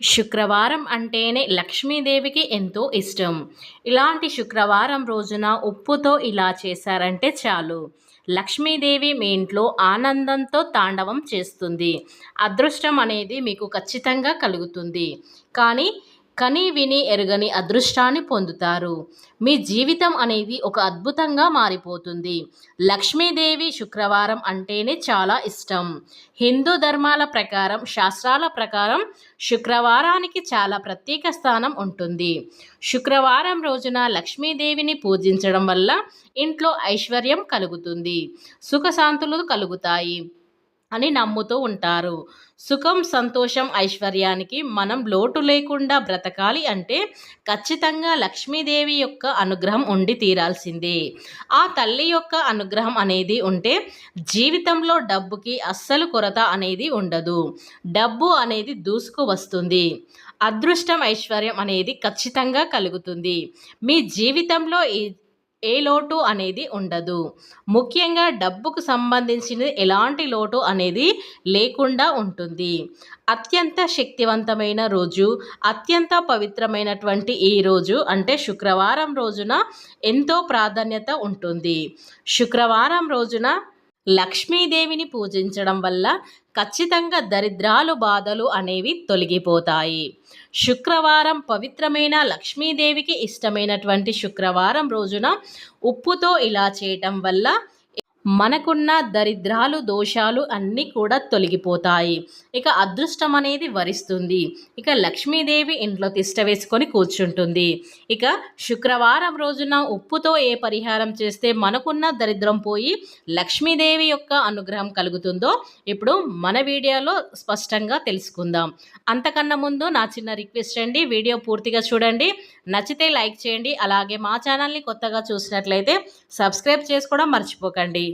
శుక్రవారం అంటేనే లక్ష్మీదేవికి ఎంతో ఇష్టం. ఇలాంటి శుక్రవారం రోజున ఉప్పుతో ఇలా చేశారంటే చాలు. లక్ష్మీదేవి మీ ఇంట్లో ఆనందంతో తాండవం చేస్తుంది. అదృష్టం అనేది మీకు ఖచ్చితంగా కలుగుతుంది. కానీ కని విని ఎరుగని అదృష్టాన్ని పొందుతారు. మీ జీవితం అనేది ఒక అద్భుతంగా మారిపోతుంది. లక్ష్మీదేవి శుక్రవారం అంటేనే చాలా ఇష్టం. హిందూ ధర్మాల ప్రకారం శాస్త్రాల ప్రకారం శుక్రవారానికి చాలా ప్రత్యేక స్థానం ఉంటుంది. శుక్రవారం రోజున లక్ష్మీదేవిని పూజించడం వల్ల ఇంట్లో ఐశ్వర్యం కలుగుతుంది. సుఖశాంతులు కలుగుతాయి. అని నమ్ముతూ ఉంటారు. సుఖం సంతోషం ఐశ్వర్యానికి మనం లోటు లేకుండా బ్రతకాలి అంటే ఖచ్చితంగా లక్ష్మీదేవి యొక్క అనుగ్రహం ఉండి తీరాల్సిందే. ఆ తల్లి యొక్క అనుగ్రహం అనేది ఉంటే జీవితంలో డబ్బుకి అస్సలు కొరత అనేది ఉండదు. డబ్బు అనేది దూసుకు వస్తుంది. అదృష్టం ఐశ్వర్యం అనేది ఖచ్చితంగా కలుగుతుంది. మీ జీవితంలో ఈ ఏ లోటు అనేది ఉండదు. ముఖ్యంగా డబ్బుకు సంబంధించిన ఎలాంటి లోటు అనేది లేకుండా ఉంటుంది. అత్యంత శక్తివంతమైన రోజు అత్యంత పవిత్రమైనటువంటి ఈ రోజు అంటే శుక్రవారం రోజున ఎంతో ప్రాధాన్యత ఉంటుంది. శుక్రవారం రోజున లక్ష్మీదేవిని పూజించడం వల్ల ఖచ్చితంగా దరిద్రాలు బాధలు అనేవి తొలగిపోతాయి. శుక్రవారం పవిత్రమైన లక్ష్మీదేవికి ఇష్టమైనటువంటి శుక్రవారం రోజున ఉప్పుతో ఇలా చేయటం వల్ల మనకున్న దరిద్రాలు దోషాలు అన్నీ కూడా తొలగిపోతాయి. ఇక అదృష్టం అనేది వరిస్తుంది. ఇక లక్ష్మీదేవి ఇంట్లో తిష్ట వేసుకొని కూర్చుంటుంది. ఇక శుక్రవారం రోజున ఉప్పుతో ఏ పరిహారం చేస్తే మనకున్న దరిద్రం పోయి లక్ష్మీదేవి యొక్క అనుగ్రహం కలుగుతుందో ఇప్పుడు మన వీడియోలో స్పష్టంగా తెలుసుకుందాం. అంతకన్నా ముందు నా చిన్న రిక్వెస్ట్ అండి వీడియో పూర్తిగా చూడండి. నచ్చితే లైక్ చేయండి అలాగే మా ఛానల్ని కొత్తగా చూసినట్లయితే సబ్స్క్రైబ్ చేసుకోవడం మర్చిపోకండి.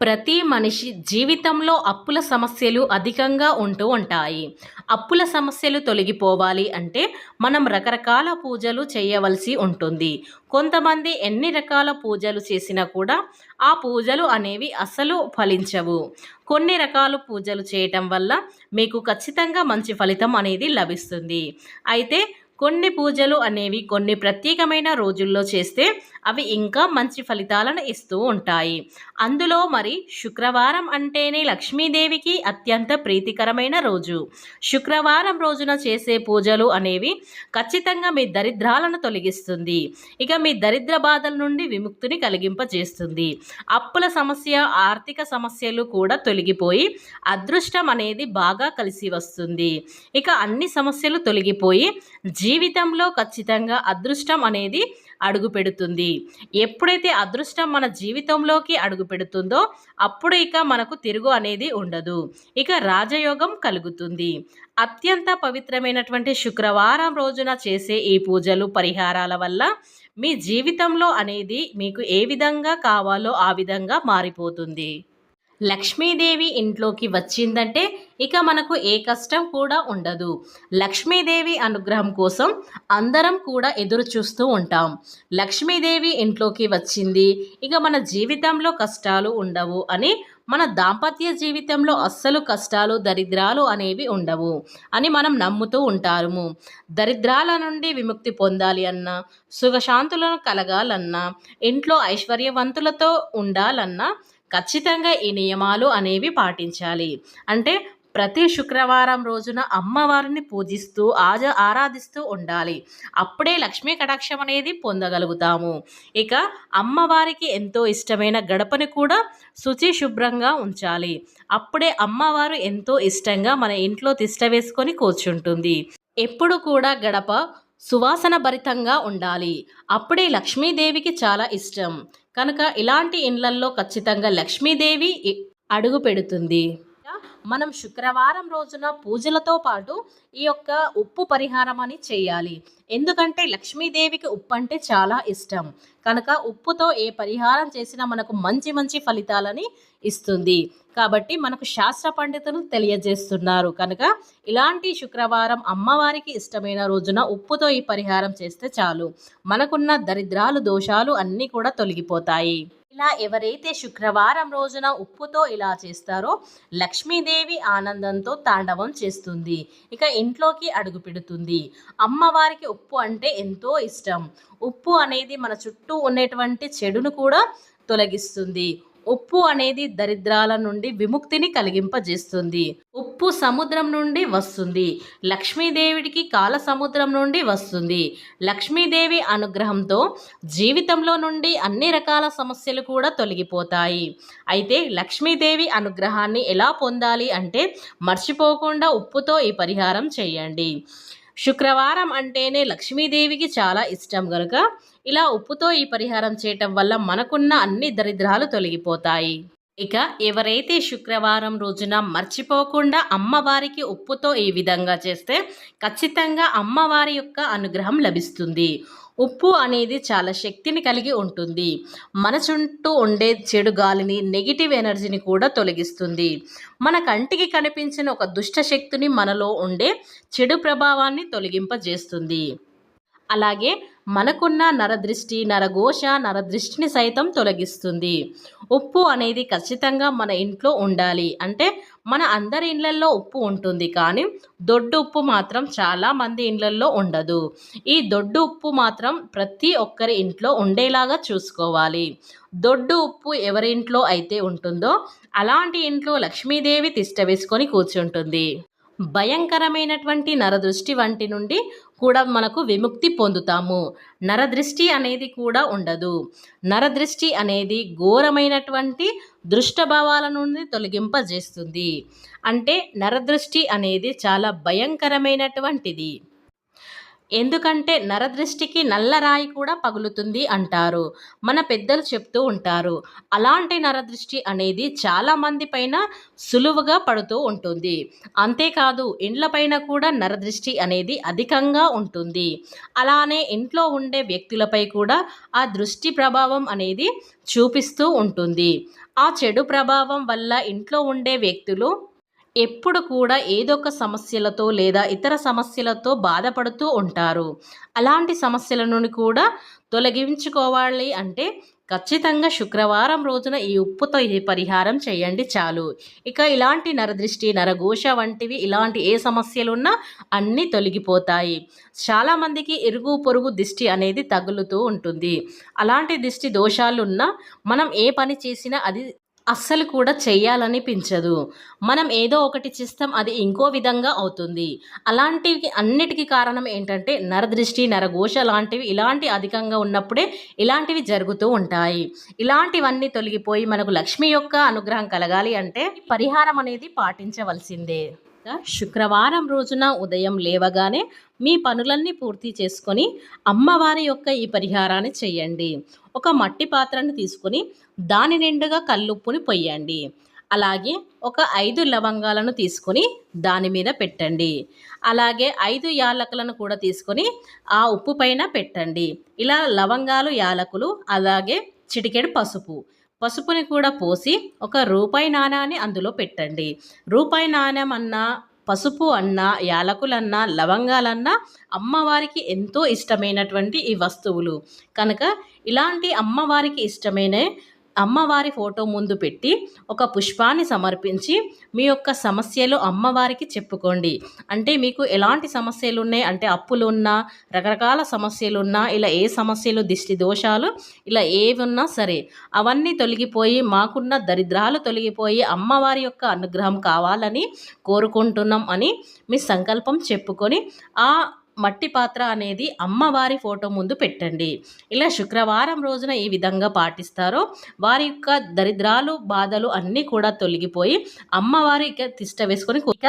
ప్రతి మనిషి జీవితంలో అప్పుల సమస్యలు అధికంగా ఉంటూ ఉంటాయి. అప్పుల సమస్యలు తొలగిపోవాలి అంటే మనం రకరకాల పూజలు చేయవలసి ఉంటుంది. కొంతమంది ఎన్ని రకాల పూజలు చేసినా కూడా ఆ పూజలు అనేవి అసలు ఫలించవు. కొన్ని రకాల పూజలు చేయటం వల్ల మీకు ఖచ్చితంగా మంచి ఫలితం అనేది లభిస్తుంది. అయితే కొన్ని పూజలు అనేవి కొన్ని ప్రత్యేకమైన రోజుల్లో చేస్తే అవి ఇంకా మంచి ఫలితాలను ఇస్తూ ఉంటాయి. అందులో మరి శుక్రవారం అంటేనే లక్ష్మీదేవికి అత్యంత ప్రీతికరమైన రోజు. శుక్రవారం రోజున చేసే పూజలు అనేవి ఖచ్చితంగా మీ దరిద్రాలను తొలగిస్తుంది. ఇక మీ దరిద్ర బాధల నుండి విముక్తిని కలిగింపజేస్తుంది. అప్పుల సమస్య ఆర్థిక సమస్యలు కూడా తొలగిపోయి అదృష్టం అనేది బాగా కలిసి వస్తుంది. ఇక అన్ని సమస్యలు తొలగిపోయి జీవితంలో ఖచ్చితంగా అదృష్టం అనేది అడుగు పెడుతుంది. ఎప్పుడైతే అదృష్టం మన జీవితంలోకి అడుగు పెడుతుందో అప్పుడు ఇక మనకు తిరుగు అనేది ఉండదు. ఇక రాజయోగం కలుగుతుంది. అత్యంత పవిత్రమైనటువంటి శుక్రవారం రోజున చేసే ఈ పూజలు పరిహారాల వల్ల మీ జీవితంలో అనేది మీకు ఏ విధంగా కావాలో ఆ విధంగా మారిపోతుంది. లక్ష్మీదేవి ఇంట్లోకి వచ్చిందంటే ఇక మనకు ఏ కష్టం కూడా ఉండదు. లక్ష్మీదేవి అనుగ్రహం కోసం అందరం కూడా ఎదురు చూస్తూ ఉంటాం. లక్ష్మీదేవి ఇంట్లోకి వచ్చింది. ఇక మన జీవితంలో కష్టాలు ఉండవు అని మన దాంపత్య జీవితంలో అస్సలు కష్టాలు దరిద్రాలు అనేవి ఉండవు అని మనం నమ్ముతూ ఉంటాము. దరిద్రాల నుండి విముక్తి పొందాలి అన్నా సుఖశాంతులను కలగాలన్నా ఇంట్లో ఐశ్వర్యవంతులతో ఉండాలన్నా ఖచ్చితంగా ఈ నియమాలు అనేవి పాటించాలి. అంటే ప్రతి శుక్రవారం రోజున అమ్మవారిని పూజిస్తూ ఆజ ఆరాధిస్తూ ఉండాలి. అప్పుడే లక్ష్మీ కటాక్షం అనేది పొందగలుగుతాము. ఇక అమ్మవారికి ఎంతో ఇష్టమైన గడపని కూడా శుచి శుభ్రంగా ఉంచాలి. అప్పుడే అమ్మవారు ఎంతో ఇష్టంగా మన ఇంట్లో తిష్ట వేసుకొని కూర్చుంటుంది. ఎప్పుడు కూడా గడప సువాసన భరితంగా ఉండాలి. అప్పుడే లక్ష్మీదేవికి చాలా ఇష్టం. కనుక ఇలాంటి ఇండ్లల్లో ఖచ్చితంగా లక్ష్మీదేవి అడుగు పెడుతుంది. మనం శుక్రవారం రోజున పూజలతో పాటు ఈ యొక్క ఉప్పు పరిహారం అని చేయాలి. ఎందుకంటే లక్ష్మీదేవికి ఉప్పు అంటే చాలా ఇష్టం. కనుక ఉప్పుతో ఏ పరిహారం చేసినా మనకు మంచి మంచి ఫలితాలని ఇస్తుంది. కాబట్టి మనకు శాస్త్ర పండితులు తెలియజేస్తున్నారు. కనుక ఇలాంటి శుక్రవారం అమ్మవారికి ఇష్టమైన రోజున ఉప్పుతో ఈ పరిహారం చేస్తే చాలు. మనకున్న దరిద్రాలు దోషాలు అన్నీ కూడా తొలగిపోతాయి. ఇలా ఎవరైతే శుక్రవారం రోజున ఉప్పుతో ఇలా చేస్తారో లక్ష్మీదేవి ఆనందంతో తాండవం చేస్తుంది. ఇక ఇంట్లోకి అడుగు పెడుతుంది. అమ్మవారికి ఉప్పు అంటే ఎంతో ఇష్టం. ఉప్పు అనేది మన చుట్టూ ఉన్నటువంటి చెడును కూడా తొలగిస్తుంది. ఉప్పు అనేది దరిద్రాల నుండి విముక్తిని కలిగింపజేస్తుంది. ఉప్పు సముద్రం నుండి వస్తుంది. లక్ష్మీదేవిడికి కాల సముద్రం నుండి వస్తుంది. లక్ష్మీదేవి అనుగ్రహంతో జీవితంలో నుండి అన్ని రకాల సమస్యలు కూడా తొలగిపోతాయి. అయితే లక్ష్మీదేవి అనుగ్రహాన్ని ఎలా పొందాలి అంటే మర్చిపోకుండా ఉప్పుతో ఈ పరిహారం చేయండి. శుక్రవారం అంటేనే లక్ష్మీదేవికి చాలా ఇష్టం కనుక ఇలా ఉప్పుతో ఈ పరిహారం చేయటం వల్ల మనకున్న అన్ని దరిద్రాలు తొలగిపోతాయి. ఇక ఎవరైతే శుక్రవారం రోజున మర్చిపోకుండా అమ్మవారికి ఉప్పుతో ఈ విధంగా చేస్తే ఖచ్చితంగా అమ్మవారి యొక్క అనుగ్రహం లభిస్తుంది. ఉప్పు అనేది చాలా శక్తిని కలిగి ఉంటుంది. మన చుట్టూ ఉండే చెడు గాలిని నెగిటివ్ ఎనర్జీని కూడా తొలగిస్తుంది. మన కంటికి కనిపించిన ఒక దుష్ట శక్తిని మనలో ఉండే చెడు ప్రభావాన్ని తొలగింపజేస్తుంది. అలాగే మనకున్న నరదృష్టి నరఘోష నరదృష్టిని సైతం తొలగిస్తుంది. ఉప్పు అనేది ఖచ్చితంగా మన ఇంట్లో ఉండాలి. అంటే మన అందరి ఇళ్ళల్లో ఉప్పు ఉంటుంది కానీ దొడ్డు ఉప్పు మాత్రం చాలా మంది ఇళ్ళల్లో ఉండదు. ఈ దొడ్డు ఉప్పు మాత్రం ప్రతి ఒక్కరి ఇంట్లో ఉండేలాగా చూసుకోవాలి. దొడ్డు ఉప్పు ఎవరి ఇంట్లో అయితే ఉంటుందో అలాంటి ఇంట్లో లక్ష్మీదేవి తిష్ట వేసుకొని కూర్చుంటుంది. భయంకరమైనటువంటి నరదృష్టి వంటి నుండి కూడా మనకు విముక్తి పొందుతాము. నరదృష్టి అనేది కూడా ఉండదు. నరదృష్టి అనేది ఘోరమైనటువంటి దృష్టభావాల నుండి తొలగింపజేస్తుంది. అంటే నరదృష్టి అనేది చాలా భయంకరమైనటువంటిది. ఎందుకంటే నరదృష్టికి నల్లరాయి కూడా పగులుతుంది అంటారు. మన పెద్దలు చెప్తూ ఉంటారు. అలాంటి నరదృష్టి అనేది చాలామంది పైన సులువుగా పడుతూ ఉంటుంది. అంతేకాదు ఇండ్లపైన కూడా నరదృష్టి అనేది అధికంగా ఉంటుంది. అలానే ఇంట్లో ఉండే వ్యక్తులపై కూడా ఆ దృష్టి ప్రభావం అనేది చూపిస్తూ ఉంటుంది. ఆ చెడు ప్రభావం వల్ల ఇంట్లో ఉండే వ్యక్తులు ఎప్పుడు కూడా ఏదో ఒక సమస్యలతో లేదా ఇతర సమస్యలతో బాధపడుతూ ఉంటారు. అలాంటి సమస్యల నుండి కూడా తొలగించుకోవాలి అంటే ఖచ్చితంగా శుక్రవారం రోజున ఈ ఉప్పుతో ఈ పరిహారం చేయండి చాలు. ఇక ఇలాంటి నరదృష్టి నరఘోష వంటివి ఇలాంటి ఏ సమస్యలున్నా అన్నీ తొలగిపోతాయి. చాలామందికి ఇరుగు పొరుగు దిష్టి అనేది తగులుతూ ఉంటుంది. అలాంటి దిష్టి దోషాలున్నా మనం ఏ పని చేసినా అది అస్సలు కూడా చెయ్యాలనిపించదు. మనం ఏదో ఒకటి చేస్తాం అది ఇంకో విధంగా అవుతుంది. అలాంటివి అన్నిటికీ కారణం ఏంటంటే నరదృష్టి నరఘోష లాంటివి ఇలాంటి అధికంగా ఉన్నప్పుడే ఇలాంటివి జరుగుతూ ఉంటాయి. ఇలాంటివన్నీ తొలగిపోయి మనకు లక్ష్మి యొక్క అనుగ్రహం కలగాలి అంటే పరిహారం అనేది పాటించవలసిందే. శుక్రవారం రోజున ఉదయం లేవగానే మీ పనులన్నీ పూర్తి చేసుకొని అమ్మవారి యొక్క ఈ పరిహారాన్ని చేయండి. ఒక మట్టి పాత్రను తీసుకొని దాని నిండుగా కల్లుప్పుని పొయ్యండి. అలాగే ఒక ఐదు లవంగాలను తీసుకొని దాని మీద పెట్టండి. అలాగే ఐదు యాలకులను కూడా తీసుకొని ఆ ఉప్పు పైన పెట్టండి. ఇలా లవంగాలు యాలకులు అలాగే చిటికెడు పసుపు పసుపుని కూడా పోసి ఒక రూపాయి నాణాన్ని అందులో పెట్టండి. రూపాయి నాణ్యం అన్నా పసుపు అన్నా యాలకులన్నా లవంగాలన్నా అమ్మవారికి ఎంతో ఇష్టమైనటువంటి ఈ వస్తువులు. కనుక ఇలాంటి అమ్మవారికి ఇష్టమైన అమ్మవారి ఫోటో ముందు పెట్టి ఒక పుష్పాన్ని సమర్పించి మీ యొక్క సమస్యలు అమ్మవారికి చెప్పుకోండి. అంటే మీకు ఎలాంటి సమస్యలు ఉన్నాయి అంటే అప్పులు ఉన్నా రకరకాల సమస్యలు ఉన్నా ఇలా ఏ సమస్యలు దిష్టి దోషాలు ఇలా ఏవి ఉన్నా సరే అవన్నీ తొలగిపోయి మాకున్న దరిద్రాలు తొలగిపోయి అమ్మవారి యొక్క అనుగ్రహం కావాలని కోరుకుంటున్నాం అని మీ సంకల్పం చెప్పుకొని ఆ మట్టి పాత్ర అనేది అమ్మవారి ఫోటో ముందు పెట్టండి. ఇలా శుక్రవారం రోజున ఈ విధంగా పాటిస్తారో వారి యొక్క దరిద్రాలు బాధలు అన్నీ కూడా తొలగిపోయి అమ్మవారి తిష్ట వేసుకొని ఇక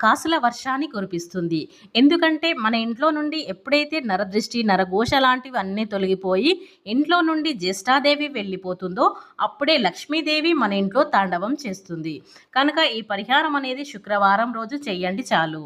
కాసుల వర్షాన్ని కురిపిస్తుంది. ఎందుకంటే మన ఇంట్లో నుండి ఎప్పుడైతే నరదృష్టి నరఘోష లాంటివి అన్నీ తొలగిపోయి ఇంట్లో నుండి జ్యేష్ఠాదేవి వెళ్ళిపోతుందో అప్పుడే లక్ష్మీదేవి మన ఇంట్లో తాండవం చేస్తుంది. కనుక ఈ పరిహారం అనేది శుక్రవారం రోజు చేయండి చాలు.